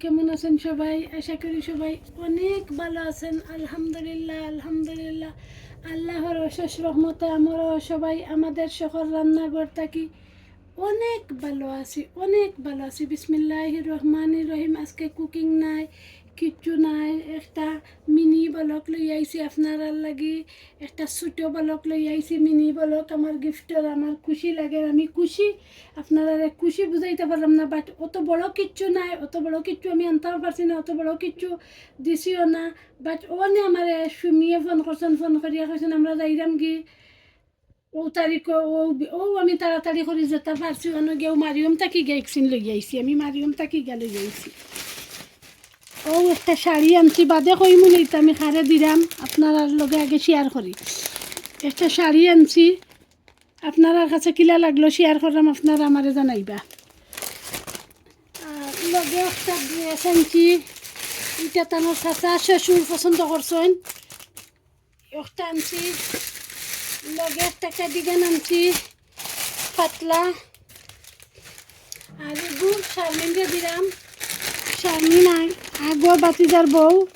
কেমন আছেন সবাই? আশা করি সবাই অনেক ভালো আছেন। আলহামদুলিল্লাহ আলহামদুলিল্লাহ। আল্লাহর অশেষ রহমতে আমরও সবাই, আমাদের শহর রান্নাঘর থাকি অনেক ভালো আছি, অনেক ভালো আছি। বিসমিল্লাহ রহমান রহিম। আজকে কুকিং নাই। কিচ্ছু নাই। একটা মিনি বলক লই আইছি আপনার লাগি। একটা ছোটো বলক লই আইছি মিনি বলক। আমার গিফটের আমার খুশি লাগে, আমি খুশি আপনারা খুশি বুঝাইতে পারলাম না বাট অত বড় কিচ্ছু নাই, অত বড় কিচ্ছু আমি আনতেও পারছি না, অত বড় কিচ্ছু দিছিও না। বাট ওনে আমার সুমিয়ে ফোন করছেন ফোন করিয়া কৈছেন আমরা যাইরাম কি? ও তারিখ ও ও আমি তাড়াতাড়ি করে যেতে পারছি অন্য গেও মারিয়ম তাকি গেকছিন লই আইছি আমি মারিয়ম তাকি গেলে যাইছি ও, একটা শাড়ি আনছি, বাদে কইমু নেই তো আমি খারে দিলাম আপনার লগে আগে শেয়ার করি। একটা শাড়ি আনছি আপনার কাছে কিলা লাগল শেয়ার করলাম আপনারা আমারে জানাইবা। লগে একটা ড্রেস আনছি এটা তানোর চাচা, শ্বশুর পছন্দ করছেন। একটা আনছি, লগে একটা কার্ডিগান আনছি, পাতলা। আর এগুলো শারমিনকে দিলাম শারমিন আগ- আগো বাতিজার বউ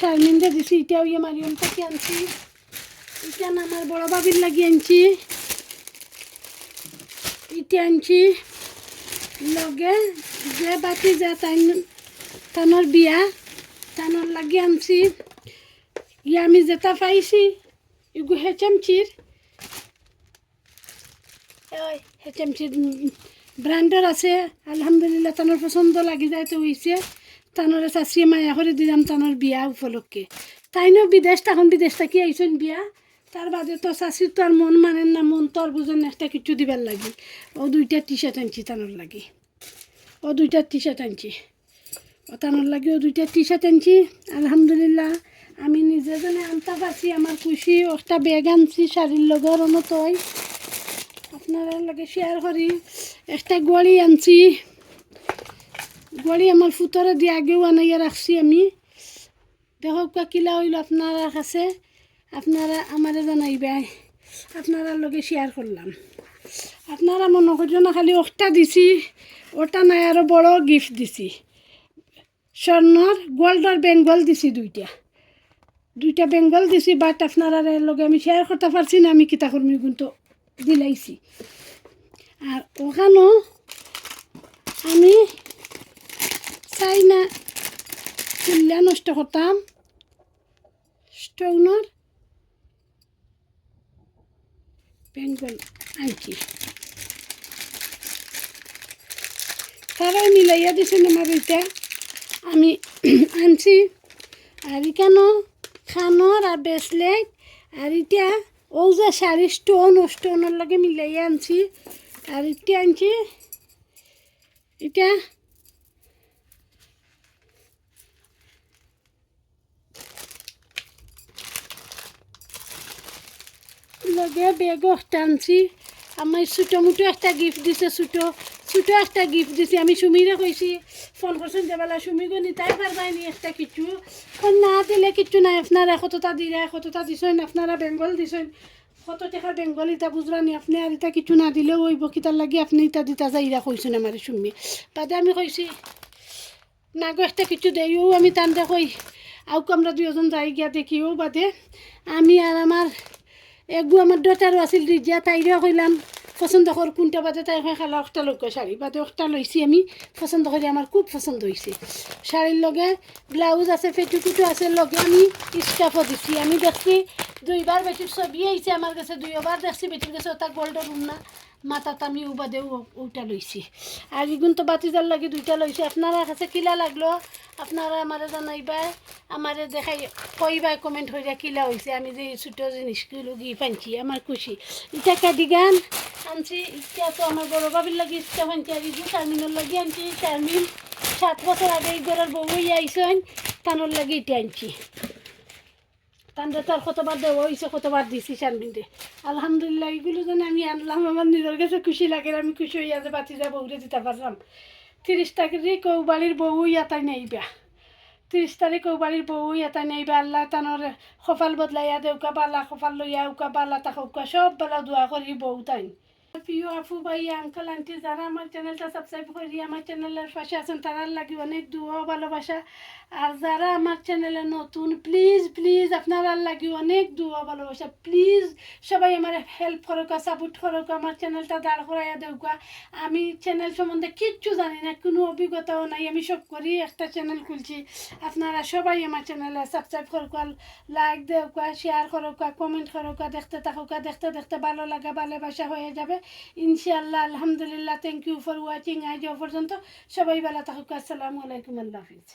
শারমিনকে দিছি এটাও ইয়ে মারিয়ম থেকে আনছি। এটা আমার বড় বাবির লাগি আনছি। এটা আনছি। লগে যে বাতি যা তানোর বিয়া তানোর লাগি আনছি। ইয়ে আমি যেটা পাইছি। ইগু হেচেমচির হেচেমচির ব্র্যান্ডের আছে। আলহামদুলিল্লাহ তানোর পছন্দ লাগি যায় তো হইছে তানোর চাষিয়ে মায়া করে দিলাম তানোর বিয়া উপলক্ষে। তাইনও বিদেশ তখন বিদেশ থাকি আইসন বিয়া। তার বাদে তো চাষির তো আর মন মানেন না, মন তো আর বুঝেন একটা কিছু দিবার লাগি। ও দুইটা টি শার্ট আনছি তানোর লাগি। ও দুইটা টি শার্ট আনছি। ও তানোর লাগি ও দুইটা টি শার্ট আনছি। আলহামদুলিল্লাহ, আমি নিজে জনে আনতে পারছি আমার খুশি একটা ব্যাগ আনছি শাড়ির লগর অনতই। আপনারা লাগে শেয়ার করি একটা গড়ি আনছি। গড়ি আমার ফুতরে দিয়ে আগেও আনাইয়া রাখছি আমি। দেখো কা কিলা হইল আপনারা কাছে আপনারা আমারে জানাইবা আপনারা লগে শেয়ার করলাম আপনারা মনে করছ খালি ওটা দিছি। ওটা নাই আরও বড় গিফট দিছি। স্বর্ণর গোল্ডর বেঙ্গল দিছি দুইটা। দুইটা বেঙ্গল দিছি বাট আপনারা লগে আমি শেয়ার করতে পারছি না, আমি কিতা কর্মী কিন্তু দিলাইছি। আর ওখানেও আমি চাই না চুল্লা নষ্ট করতাম। স্টোনের। বেঙ্গল আনছি তারাও মিলাইয়া দিছেন আমার এটা আমি আনছি। আর এখানো খানোর আর ব্রেসলেট আর এটা ও যে শাড়ি স্টোন, ও স্টোনের লগে মিলাইয়া আনছি। আর এটা আনছি। এটা লগে বেগও একটা আনছি। আমার ছোটো মুটো একটা গিফট দিছে ছোটো ছোটো একটা গিফট দিছে, আমি সুমিরে কইছি ফোন করছেন যে বেলা সুমি গনি, তাই পারবাই নি একটা কিছু ফোন না, দিলে কিচ্ছু নাই আপনারা কতটা দিলে কতটা দিছেন আপনারা বেঙ্গল দিছেন। কত টাকা বেঙ্গল ইটা বুঝলানি আপনি আর ইটা কিছু না দিলেও ওই বকিতার লাগি আপনি ইটা দিতা যাই যাইরা কইছেন আমার সুমি। বাদে আমি কইছি না গো একটা কিছু দেইও, আমি টানতে কই আউক আমরা দুজন যাই গিয়া দেখিও বাদে। আমি আর আমার এগু আমার ডটারও আছিল রিজিয়া তাইরেও কইলাম, পছন্দ কর কোনটা বাদে তাই খেলা একটা লোক শাড়ি বাদে একটা লইছি আমি, পছন্দ করি আমার খুব পছন্দ হয়েছে শাড়ির লগে ব্লাউজ আছে ফেটুকুটো আছে, লগে আমি স্কাফও দিছি। আমি দেখছি দুইবার বেটির ছবি আইছে আমার কাছে দুইবার দেখছি বেটির কাছে ওটা গোল্ডের উন্না মাথাত আমি উবাদেও ওটা লইছি। আর ইগুন তো বাতিজার লাগে দুইটা লইছি। আপনারা কাছে কিলা লাগল? আপনারা আমারে জানাইবা, আমারে দেখাই কইবাই কমেন্ট হইয়া কিলা হয়েছে আমি যে ছোটো জিনিসগুলো গিয়ে পানছি আমার খুশি। ইটা কার্ডিগান আনছি, ইটা তো আমার বড় বাবির লাগে ইচ্ছা পানছি আর ইগু চারমিনের লাগে আনছি। চারমিন সাত বছর আগে এই ঘরের বউ আইসেন, তানোর লাগে ইটা আনছি। তান্ডে তার কতবার দেওয়া হয়েছে কতবার দিছি শারমিনরে আলহামদুলিল্লাহ, এগুলো জানি আমি আনলাম, আমার নিজের কাছে খুশি লাগে আমি খুশি হইয়া যে বাতি যা বউরে দিতে পারলাম। তিরিশ তারিখে কেউ বাড়ির বউ ইয়াতাই নেইবা তারিখ কেউ বাড়ির বউ ইয়াতাই নেইবা আল্লাহ তানোর কপাল বদলাইয়া দেউকা বালা, কপাল লইয়া উকা বালা, তাকা উকা, সব বেলা দোয়া করি বউ তাই। প্রিয় আপু ভাই আঙ্কেল আন্টি যারা আমার চ্যানেলটা সাবস্ক্রাইব করি আমার চ্যানেলের পাশে আছেন তারার লাগি অনেক দুয়া ভালোবাসা আর যারা আমার চ্যানেলে নতুন প্লিজ প্লিজ আপনার লাগি অনেক দুয়া ভালোবাসা প্লিজ সবাই আমার হেল্প করোকা সাপোর্ট করোকা আমার চ্যানেলটা দাঁড় করাইয়া দেওকা আমি চ্যানেল সম্বন্ধে কিচ্ছু জানি না, কোনো অভিজ্ঞতাও নাই, আমি সব করি, একটা চ্যানেল খুলছি। আপনারা সবাই আমার চ্যানেলে সাবস্ক্রাইব করোকা লাইক দেওকা শেয়ার করোকা কমেন্ট করোকা দেখতে থাকুকা দেখতে দেখতে ভালো লাগা, ভালোবাসা হয়ে যাবে। ইনশাআল্লাহ, আলহামদুলিল্লাহ থ্যাংক ইউ ফর ওয়াচিং আজ পর্যন্ত সবাই ভালো থাকুক, আসসালামু আলাইকুম, আল্লাহ হাফিজ।